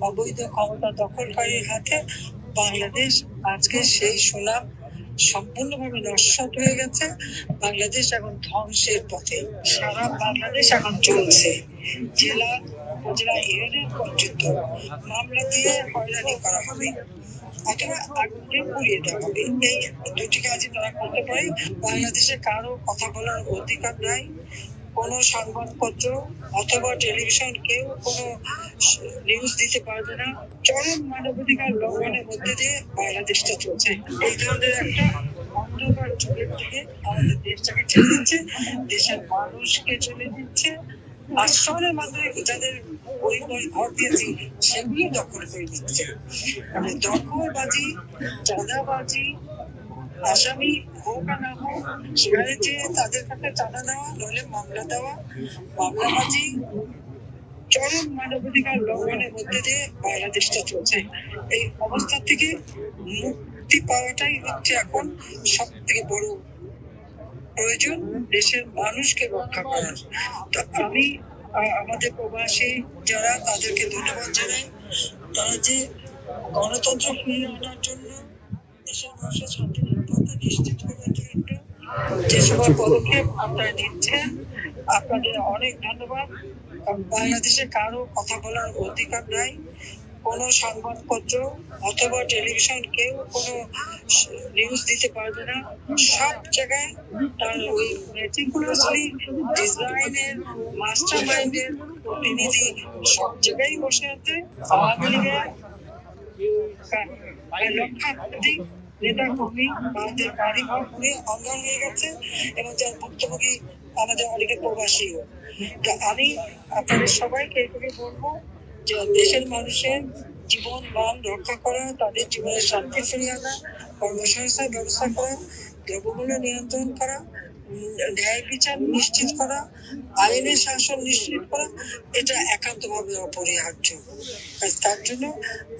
অবৈধ ক্ষমতা দখলকারীর হাতে বাংলাদেশ আজকে সেই সুনাম সম্পূর্ণভাবে নস্বাত হয়ে গেছে। বাংলাদেশ এখন ধ্বংসের পথে। সারা বাংলাদেশ এখন চলছে। জেলা, উপজেলা ইউনিয়ন পর্যন্ত মামলা দিয়ে হয়রানি করা হবে। অথবা আগুন পুড়িয়ে দেওয়া হবে। এই দুটি কাজই তারা করতে পারে। বাংলাদেশে কারও কথা বলার অধিকার নাই। কোনো সংবাদপত্র অথবা টেলিভিশন কেউ কোনো নিউজ দিতে পারবে না। চরম মানবাধিকার লঙ্ঘনের মধ্যে দিয়ে বাংলাদেশটা চলছে। এই ধরনের একটা অন্ধকার যুগের দিকে আমাদের দেশটাকে ছেড়ে দিচ্ছে, দেশের মানুষকে চলে দিচ্ছে আশ্রমের মাধ্যমে যাদের পরিবার, ঘর দিয়েছি সেগুলি দখল করে দিচ্ছে মানে দখলবাজি, চাঁদাবাজি আসামি হোক আর না হোক, সেখানে যে তাদের কাছে চাঁদা দেওয়া, নইলে মামলা দেওয়া, মামলাবাজি, চরম মানবাধিকার লঙ্ঘনের মধ্যে দিয়ে বাংলাদেশটা চলছে। এই অবস্থা থেকে মুক্তি পাওয়াটাই হচ্ছে এখন সব থেকে বড় প্রয়োজন দেশের মানুষকে রক্ষা করার। তো আমি আমাদের প্রবাসী যারা, তাদেরকে ধন্যবাদ জানাই। তারা যে গণতন্ত্র ফিরিয়ে আনার জন্য দেশের মানুষের নিশ্চিত যে সকল পদক্ষেপ আপনারা নিচ্ছেন আপনাদের অনেক ধন্যবাদ বাংলাদেশে কারও কথা বলার অধিকার নাই কোনো সংবাদপত্র অথবা টেলিভিশন কেউ কোনো নিউজ দিতে পারবে না সব জায়গায় তার ওই মেটিকুলাসলি ডিজাইনের মাস্টার মাইন্ডের প্রতিনিধি সব জায়গায় বসে আছে আওয়ামী লীগের লক্ষাধিক নেতা কর্মী আমাদের বাড়ি ঘর পুড়ে অঙ্গার হয়ে গেছে এবং যার ভুক্তভোগী আমাদের অনেকে প্রবাসীও। তো আমি আপনাদের সবাইকে এটুকু বলব যে দেশের মানুষের জীবন মান রক্ষা করা, তাদের জীবনের শান্তি ফিরিয়ে আনা কর্মসংস্থান ব্যবস্থা করা, দ্রব্যমূল্য নিয়ন্ত্রণ করা ন্যায় বিচার নিশ্চিত করা, আইনের শাসন নিশ্চিত করা, এটা একান্তভাবে অপরিহার্য। তার জন্য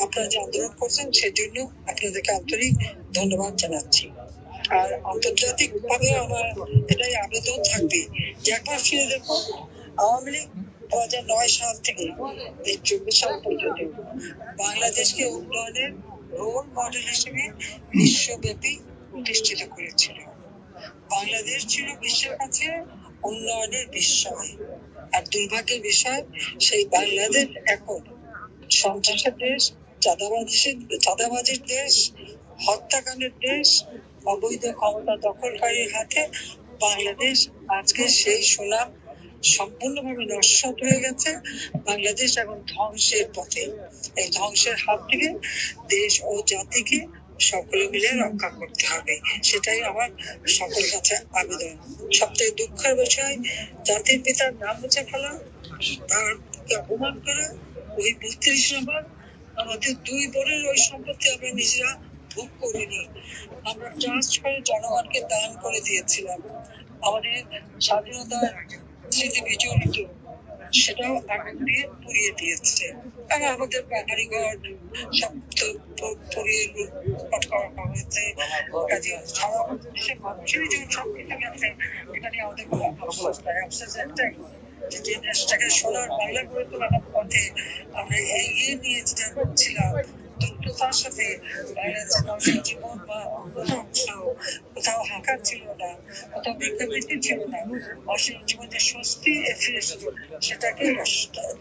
আপনারা যে আন্দোলন করছেন, সেজন্য আপনাদেরকে আন্তরিক ধন্যবাদ জানাচ্ছি। আর আন্তর্জাতিক ভাবে আমার এটাই আবেদন থাকবে যে একবার ফিরে দেখো, আওয়ামী লীগ দু হাজার নয় সাল থেকে এই চব্বিশ সাল পর্যন্ত বাংলাদেশকে উন্নয়নের রোল মডেল হিসেবে বিশ্বব্যাপী প্রতিষ্ঠিত করেছিল। বাংলাদেশ ছিল বিশ্বের কাছে উন্নয়নের বিস্ময় আর দুর্ভাগ্যের বিষয়, সেই বাংলাদেশ এখন সন্ত্রাসের দেশ, চাঁদাবাজির চাঁদাবাজির দেশ, হত্যাকাণ্ডের দেশ, অবৈধ ক্ষমতা দখলকারীর হাতে বাংলাদেশ আজকে সেই সুনাম সম্পূর্ণভাবে নস্বাত হয়ে গেছে। বাংলাদেশ এখন ধ্বংসের পথে। এই ধ্বংসের হাত থেকে দেশ ও জাতিকে সকলে মিলে রক্ষা করতে হবে। সেটাই আমার সকলের কাছে আবেদন। সবথেকে দুঃখের বিষয়, জাতির পিতার নাম মুছে ফেলা অপমান করা ওই বত্রিশ নম্বর আমাদের দুই বোনের ওই সম্পত্তি আমরা নিজেরা ভোগ করিনি। আমরা ট্রাস্ট করে জনগণকে দান করে দিয়েছিলাম। আমাদের স্বাধীনতার স্মৃতি বিজড়িত সেটাও আগুন পুড়িয়ে দিয়েছে। আর আমাদের বাড়ি ঘর সব পুড়িয়ে লুটপাট করা হয়েছে কাজে দেশের মানুষেরই যেমন সব গেছে এটা নিয়ে আমাদের কোনো আফসোস যে যে বাংলা পথে আমরা এগিয়ে নিয়ে যেতে পারছিলাম দ্রুততার সাথে বাংলাদেশের মানুষের জীবন বা কোথাও ছিল কোথাও হাঁকার ছিল না কোথাও ভিক্ষাবৃত্তি ছিল না মানুষের জীবনে স্বস্তি ফিরে এসেছিল। সেটাকে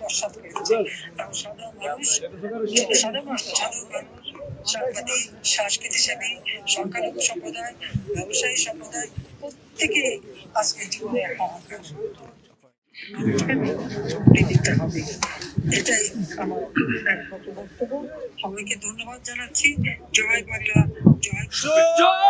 নস্বাত করেছে। এবং সাধারণ মানুষ সাধারণ মানুষ সাধারণ মানুষ সাংবাদিক সংস্কৃতিসেবী সংখ্যালঘু সম্প্রদায় ব্যবসায়ী সম্প্রদায় প্রত্যেকে আজকে জীবনে হাহাকার। দিতে হবে। এটাই আমার একমাত্র বক্তব্য। সবাইকে ধন্যবাদ জানাচ্ছি। জয় বাংলা জয় জয়